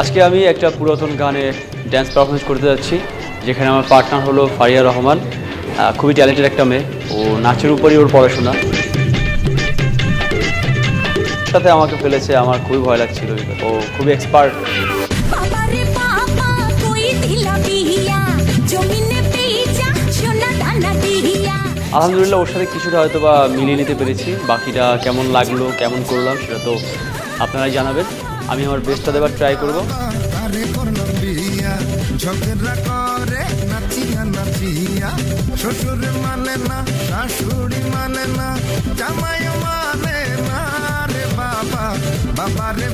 আজকে আমি একটা পুরাতন গানে ড্যান্স পারফরমেন্স করতে যাচ্ছি, যেখানে আমার পার্টনার হলো ফারিয়া রহমান। খুবই ট্যালেন্টেড একটা মেয়ে। ও নাচের উপরই ওর পড়াশোনা। সাথে আমাকে ফেলেছে, আমার খুবই ভয় লাগছিল। ও খুবই এক্সপার্ট আলহামদুলিল্লাহ, ওর সাথে কিছুটা হয়তো বা মিলিয়ে নিতে পেরেছি। বাকিটা কেমন লাগল, কেমন করলাম, সেটা তো আপনারাই জানাবেন। আমি আমার বেস্টটা দেবার ট্রাই করব। মানে না মানে না জামাই মানে রে বাবা রে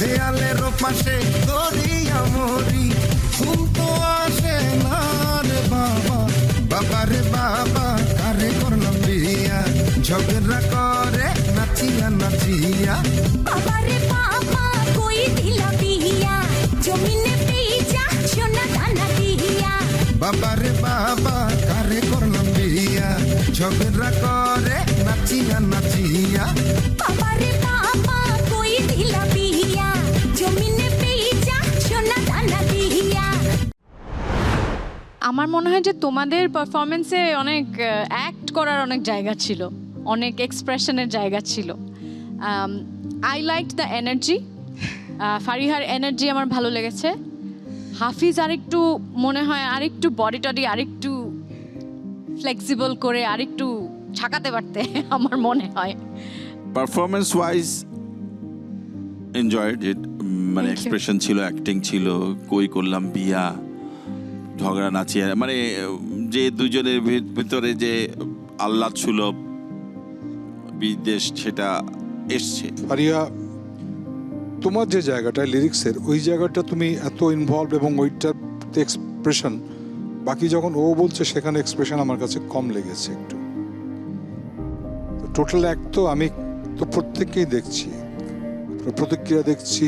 দেয়ালের পাশে দরিয়া মরি ঘুম তো আসে না রে বাবা। বাবা রে বাবা কারে করলাম বিয়া? ঝগড়া করে নাচিয়া নাচিয়া। বাবা রে বাবা কই দিলা বিহিয়া জমিনে পেইচা সোনা দানা দিহিয়া বাবা রে বাবা কারে করলাম বিয়া? ঝগড়া করে নাচিয়া নাচিয়া। বাবা রে বাবা কই দিলা বিহিয়া আমার মনে হয় যে তোমাদের পারফরমেন্সে অনেক অ্যাক্ট করার অনেক জায়গা ছিল, অনেক এক্সপ্রেশনের জায়গা ছিল। আই লাইক দ্য এনার্জি ফারিহার এনার্জি আমার ভালো লেগেছে। হাফিজ আরেকটু, মনে হয় আরেকটু বডি টডি আরেকটু ফ্লেক্সিবল করে, আরেকটু ছাকাতে পারতে, আমার মনে হয়। পারফরমেন্স ওয়াইজ এনজয়েড ইট মানে এক্সপ্রেশন ছিল অ্যাক্টিং ছিল কই করলাম বিয়া ঝগড়া নাচিয়ে মানে যে দুজনের ভিতরে যে আহ্লাদ সুলভ বিদেশ সেটা এসছে। আরিয়া তোমার যে জায়গাটা লিরিক্সের ওই জায়গাটা তুমি এত ইনভলভ এবং ওইটার এক্সপ্রেশন বাকি যখন ও বলছে সেখানে এক্সপ্রেশন আমার কাছে কম লেগেছে একটু। টোটাল এক তো আমি তো প্রত্যেককেই দেখছি প্রতিক্রিয়া দেখছি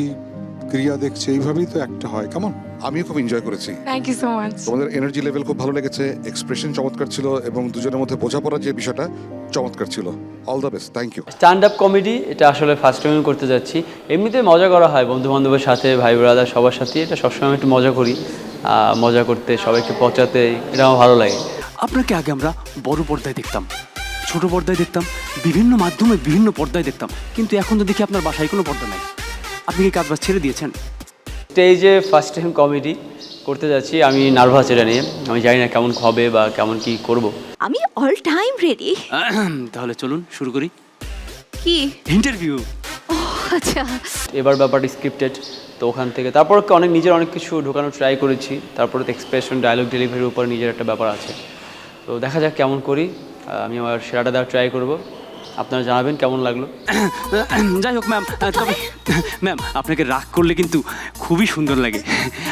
ক্রিয়া দেখছে এইভাবেই তো একটা হয়। কেমন? আমিও খুব এনজয় করেছি। থ্যাংক ইউ সো মাচ তোমাদের এনার্জি লেভেল খুব ভালো লেগেছে এক্সপ্রেশন চমৎকার ছিল এবং দুজনের মধ্যে বোঝাপড়ার যে বিষয়টা চমৎকার ছিল। All the best thank you stand up comedy এটা আসলে ফার্স্ট টাইম করতে যাচ্ছি। এমনিতে মজা করা হয় বন্ধু বান্ধবের সাথে ভাই ব্রাদার সবার সাথে এটা সবসময় একটু মজা করি। আহ, মজা করতে সবাইকে পচাতে এটা আমার ভালো লাগে। আপনাকে আগে আমরা বড় পর্দায় দেখতাম ছোট পর্দায় দেখতাম বিভিন্ন মাধ্যমে বিভিন্ন পর্দায় দেখতাম কিন্তু এখন তো দেখি আপনার বাসায় কোনো পর্দা নাই। আপনি কি কাজ বাজ ছেড়ে দিয়েছেন? স্টেজে ফার্স্ট টাইম কমেডি করতে যাচ্ছি আমি নার্ভাস এটা নিয়ে। আমি জানি না কেমন হবে বা কেমন কি করব। আমি অল টাইম রেডি তাহলে চলুন শুরু করি। কি? ইন্টারভিউ আচ্ছা। এবার ব্যাপারটা স্ক্রিপ্টেড তো ওখান থেকে। তারপর অনেক নিজের অনেক কিছু ঢোকানোর ট্রাই করেছি তারপরে তো এক্সপ্রেশন ডায়লগ ডেলিভারির উপর নিজের একটা ব্যাপার আছে। তো দেখা যাক কেমন করি আমি আমার সেরাটা দেওয়ার ট্রাই করব। আপনারা জানাবেন কেমন লাগল? যাই হোক ম্যাম তবে ম্যাম আপনাকে রাগ করলে কিন্তু খুবই সুন্দর লাগে।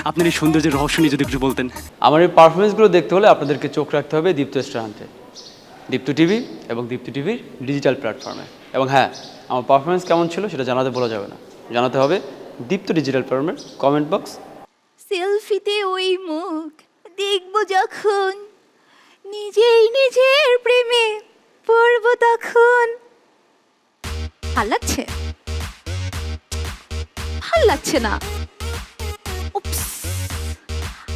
আপনার এই সৌন্দর্যের রহস্য নিয়ে যদি একটু বলতেন। আমার এই পারফরমেন্সগুলো দেখতে হলে আপনাদেরকে চোখ রাখতে হবে দীপ্ত স্টারান্তে। দীপ্ত টিভি এবং দীপ্ত টিভির ডিজিটাল প্ল্যাটফর্মে এবং হ্যাঁ আমার পারফরমেন্স কেমন ছিল সেটা জানাতে বলা যাবে না। জানাতে হবে দীপ্ত ডিজিটাল প্ল্যাটফর্মের কমেন্ট বক্স সেলফিতে ওই মুখ দেখব যখন নিজেই নিজের প্রেমে পড়ব তখন। ভালো লাগছে? ভালো লাগছে না।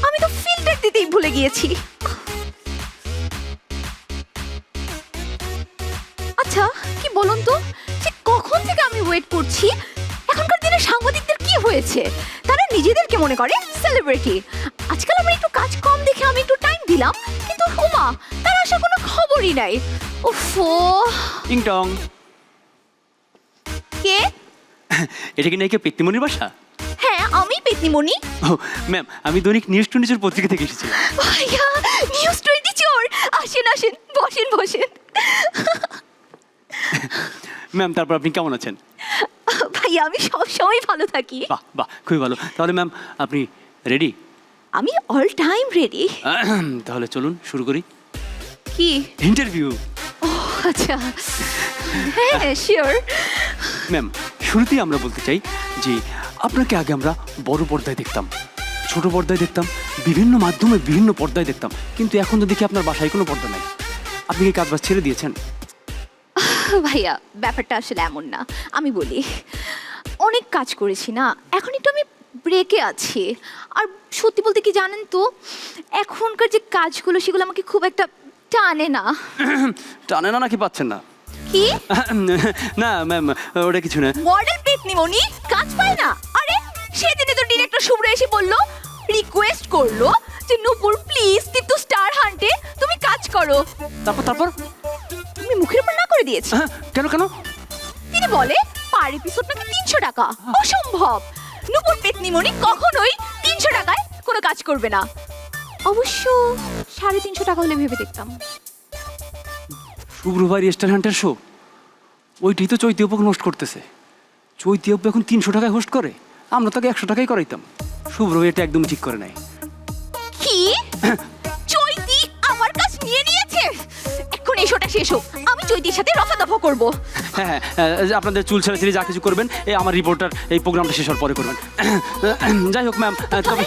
আমি তো ফিল্টার দিতেই ভুলে গিয়েছি। আচ্ছা কি বলুন তো সে কখন থেকে আমি ওয়েট করছি? এখনকার দিনে সাংবাদিকদের কি হয়েছে? তারা নিজেদেরকে মনে করে সেলিব্রিটি আজকাল আমার একটু কাজ কম দেখে আমি একটু টাইম দিলাম, কিন্তু হুমা আসার কোনো খবরই নাই। উফো টিং টং কে? এটা কি নাকি পেত্তিমনির বাসা? হ্যাঁ আমি পেতনিমণি ও ম্যাম আমি দৈনিক নিউজ টোয়েন্টির পত্রিকা থেকে এসেছি। ভাইয়া নিউজ টোয়েন্টি চোর। আসেন আসেন বসেন বসেন। ম্যাম তারপর আপনি কেমন আছেন? ভাইয়া আমি সবসময় ভালো থাকি। বাহ বাহ খুবই ভালো। তাহলে ম্যাম আপনি রেডি? আমি অল টাইম রেডি। তাহলে চলুন শুরু করি। কি? ইন্টারভিউ ও আচ্ছা। হ্যাঁ শিওর ম্যাম শুরুতেই আমরা বলতে চাই যে আপনাকে আগে আমরা বড় পর্দায় দেখতাম ছোট পর্দায় দেখতাম বিভিন্ন মাধ্যমে বিভিন্ন পর্দায় দেখতাম। কিন্তু এখন তো দেখি আপনার বাসায় কোনো পর্দা নাই। আপনি কি কাজ বাজ ছেড়ে দিয়েছেন? ভাইয়া ব্যাপারটা আসলে এমন না। আমি বলি অনেক কাজ করেছি না এখন একটু আমি ব্রেকে আছি। আর সত্যি বলতে কি জানেন তো এখনকার যে কাজগুলো সেগুলো আমাকে খুব একটা টানে না। টানে না নাকি পাচ্ছেন না? কি? না ম্যাম ওটা কিছু না। মডেল পেতনিমণি কাজ পায় না। আরে সেদিনে তো ডিরেক্টর শুভ্র এসে বলল রিকোয়েস্ট করল যে নূপুর প্লিজ টিপটু স্টার হান্টে তুমি কাজ করো। তারপর তারপর? তুমি মুখের উপর না করে দিয়েছি? কেন কেন? তিনি বলে পার এপিসোড নাকি তিনশো টাকা? অসম্ভব। নূপুর পেতনিমণি কখনোই তিনশো টাকায় কোনো কাজ করবে না। অবশ্য সাড়ে তিনশো টাকা হলে ভেবে দেখতাম। শুক্রবার স্টার হান্টার শো ওইটাই তো চৈতি অপক হোস্ট করতেছে। চৈতি অপ এখন তিনশো টাকায় হোস্ট করে? আমরা তাকে একশো টাকাই করাইতাম। শুভ্র এটা একদম ঠিক করে নাই। কি? চৈতি আমার কাছ নিয়ে নিয়েছে? এখন এসোটা শেষ হোক। আমি চৈতির সাথে রফা দফা করব। হ্যাঁ হ্যাঁ আপনাদের চুল ছেড়ে যা কিছু করবেন এই আমার রিপোর্টার এই প্রোগ্রামটা শেষ হওয়ার পরে করবেন। যাই হোক ম্যাম তবে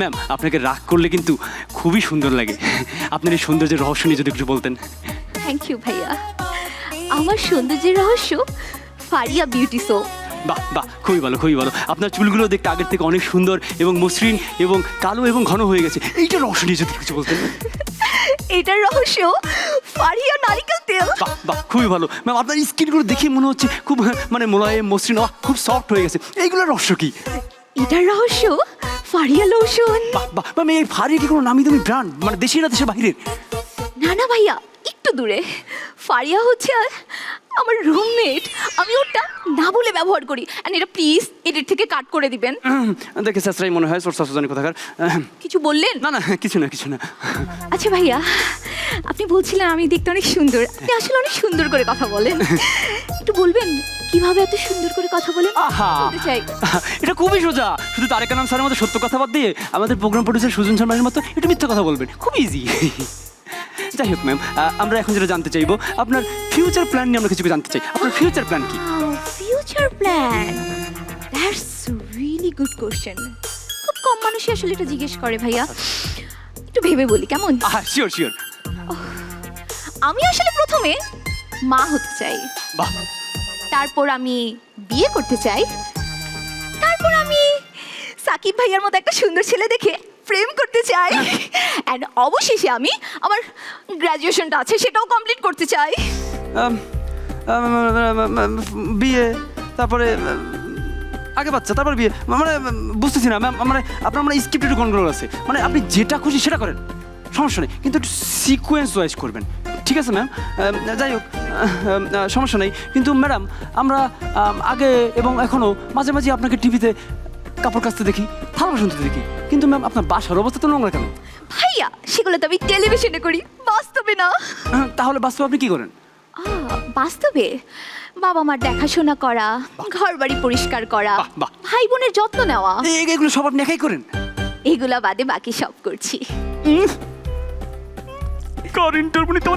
ম্যাম আপনাকে রাগ করলে কিন্তু খুবই সুন্দর লাগে। আপনার এই সৌন্দর্যের রহস্য নিয়ে যদি একটু বলতেন। থ্যাংক ইউ ভাইয়া। আমার সৌন্দর্যের রহস্য ফারিয়া বিউটি সো বাহ বাহ খুবই ভালো খুবই ভালো। আপনার চুলগুলো দেখতে আগের থেকে অনেক সুন্দর এবং মসৃণ এবং কালো এবং ঘন হয়ে গেছে। এইটা রহস্য নিয়ে যদি কিছু বলতেন। এটার রহস্য? ফারিয়া নারিকেল তেল? বাহ বাহ খুবই ভালো। ম্যাম আপনার স্কিনগুলো দেখে মনে হচ্ছে খুব মানে মোলায়েম মসৃণ খুব সফট হয়ে গেছে। এইগুলোর রহস্য কি? এটার রহস্য? ফারিয়া লোশন বাহ বাহ ম্যাম এই ভারী কি কোনো নামি দামি ব্র্যান্ড মানে দেশি না দেশের বাইরের? না না ভাইয়া দূরে। ফারিয়া হচ্ছে আমার রুমমেট আমি ওটা না বলে ব্যবহার করি। আর এটা প্লিজ এডিট থেকে কাট করে দিবেন। দেখে স্যাসরাই মনে হয় সোর্স সুজানি কোথাকার। আহ, কিছু বললেন? না না কিছু না কিছু না। আচ্ছা ভাইয়া আপনি বলছিলেন আমি দেখতে অনেক সুন্দর। আপনি আসলে অনেক সুন্দর করে কথা বলেন। একটু বলবেন কীভাবে এত সুন্দর করে কথা বলেন? চাই। এটা খুবই সোজা। শুধু তারেক নাম স্যারের মতো সত্য কথা বাদ দিয়ে আমাদের প্রোগ্রাম প্রডিউসার সুজন শর্মার মতো একটু মিথ্যা কথা বলবেন। খুব ইজি যাই হোক ম্যাম আমরা এখন যেটা জানতে চাইব আপনার ফিউচার প্ল্যান নিয়ে আমরা কিছু জানতে চাই। আপনার ফিউচার প্ল্যান কি? Future plan that's really good question খুব কম মানুষই আসলে এটা জিজ্ঞেস করে ভাইয়া। একটু ভেবে বলি কেমন? শিওর শিওর আমি আসলে প্রথমে মা হতে চাই। বাহ। তারপর আমি বিয়ে করতে চাই। তারপর আমি সাকিব ভাইয়ার মতো একটা সুন্দর ছেলে দেখে প্রেম করতে চাই। অ্যান্ড অবশেষে আমি আমার গ্র্যাজুয়েশনটা আছে, সেটাও কমপ্লিট করতে চাই। বিয়ে, তারপরে আগে বাচ্চা, তারপর বিয়ে। মানে বুঝতেছি না, ম্যাম মানে আপনার মানে স্ক্রিপ্ট একটু কন্ট্রোল আছে। মানে আপনি যেটা খুশি সেটা করেন, সমস্যা নেই। কিন্তু একটু সিকোয়েন্স ওয়াইজ করবেন, ঠিক আছে, ম্যাম? যাই হোক সমস্যা নেই। কিন্তু, ম্যাডাম, আমরা আগে এবং এখনও মাঝে মাঝে আপনাকে টিভিতে কাপড় কাচতে দেখি থালা শুনতে দেখি। কিন্তু ম্যাম আপনার বাসার অবস্থা তো নোংরা কেন? ভাইয়া সেগুলো তো আমি টেলিভিশনে করি বাস্তবে না। আহ, তাহলে বাস্তবে আপনি কি করেন? আহ, বাস্তবে? বাবা মার দেখাশোনা করা ঘর বাড়ি পরিষ্কার করা বাহ, বাহ। ভাই বোনের যত্ন নেওয়া। এই- এগুলো সব আপনি একাই করেন? এগুলা বাদে বাকি সব করছি। কার ইন্টারভিউ নিতে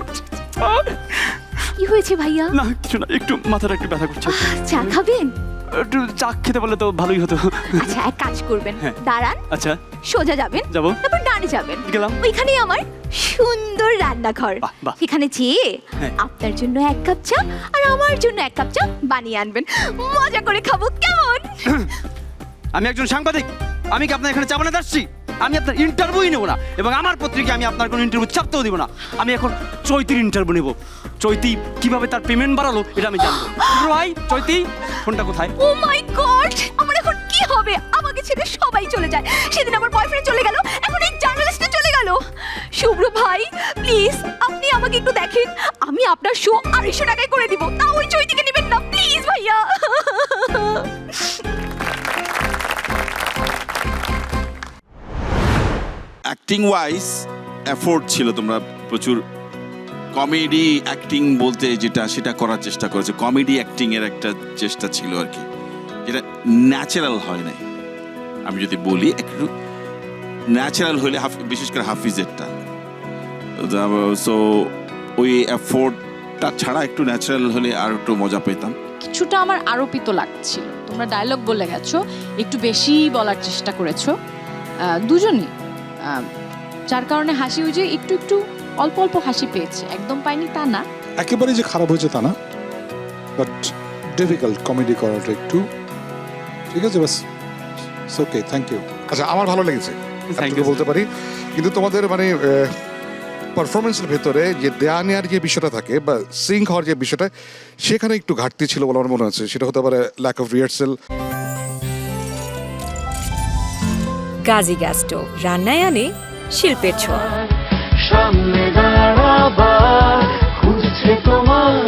কি হয়েছে ভাইয়া? না কিছু না একটু মাথাটা একটু ব্যথা করছে। আহ, চা খাবেন? একটু চা খেতে পারলে তো ভালোই হতো। আচ্ছা এক কাজ করবেন। হ্যাঁ। দাঁড়ান। আচ্ছা। সোজা যাবেন। যাব। তারপর ডানে যাবেন। গেলাম। ওইখানে আমার সুন্দর রান্নাঘর। বাহ, বাহ। সেখানে যেয়ে হ্যাঁ। আপনার জন্য এক কাপ চা আর আমার জন্য এক কাপ চা বানিয়ে আনবেন। মজা করে খাব কেমন? আমি একজন সাংবাদিক। আমি কি আপনার এখানে চা বানাতে আসছি? আমি আপনার ইন্টারভিউই নেব না। এবং আমার পত্রিকা আমি আপনার কোনো ইন্টারভিউ চাপতেও দিব না। আমি এখন চৈতির ইন্টারভিউ নেব। চৈতি কীভাবে তার পেমেন্ট বাড়ালো, এটা আমি জানব। ভাই, চৈতি, ফোনটা কোথায়? ও মাই গড আমার এখন কি হবে? আমাকে ছেড়ে সবাই চলে যায়। সেদিন আমার বয়ফ্রেন্ড চলে গেল, এখন এই জার্নালিস্টটা চলে গেল। শুভ্র ভাই প্লিজ আপনি আমাকে একটু দেখেন। আমি আপনার শো আড়াইশো টাকায় করে দিব। তা ওই চৈতিকে নেবেন না প্লিজ ভাইয়া। অ্যাক্টিং ওয়াইজ এফোর্ট ছিল তোমরা প্রচুর কমেডি অ্যাক্টিং বলতে যেটা সেটা করার চেষ্টা করেছে। কমেডি অ্যাক্টিং এর একটা চেষ্টা ছিল আর কি। যেটা ন্যাচারাল হয় নাই। আমি যদি বলি একটু ন্যাচারাল হলে হাফ বিশেষ করে হাফিজেরটা। সো ওই এফোর্টটা ছাড়া একটু ন্যাচারাল হলে আর একটু মজা পেতাম। কিছুটা আমার আরোপিত লাগছিল। তোমরা ডায়লগ বলে গেছো, একটু বেশি বলার চেষ্টা করেছ। দুজনই। যার কারণে হাসি ওই যে একটু একটু অল্প অল্প হাসি পেয়েছে। একদম পাইনি তা না। একেবারে যে খারাপ হয়েছে তা না। বাট ডিফিকাল্ট কমেডি করাটা একটু। ঠিক আছে বাস ওকে থ্যাংক ইউ আচ্ছা আমার ভালো লেগেছে। বলতে পারি। কিন্তু তোমাদের মানে পারফরমেন্সের ভেতরে যে দেয়া নেওয়ার যে বিষয়টা থাকে বা সিঙ্ক হওয়ার যে বিষয়টা সেখানে একটু ঘাটতি ছিল বলে আমার মনে হচ্ছে। সেটা হতে পারে lack of rehearsal Gazi gas stove রান্নায় আনে শিল্পের ছোঁয়া। সামনে দাঁড়াবা খুঁজছে তোমার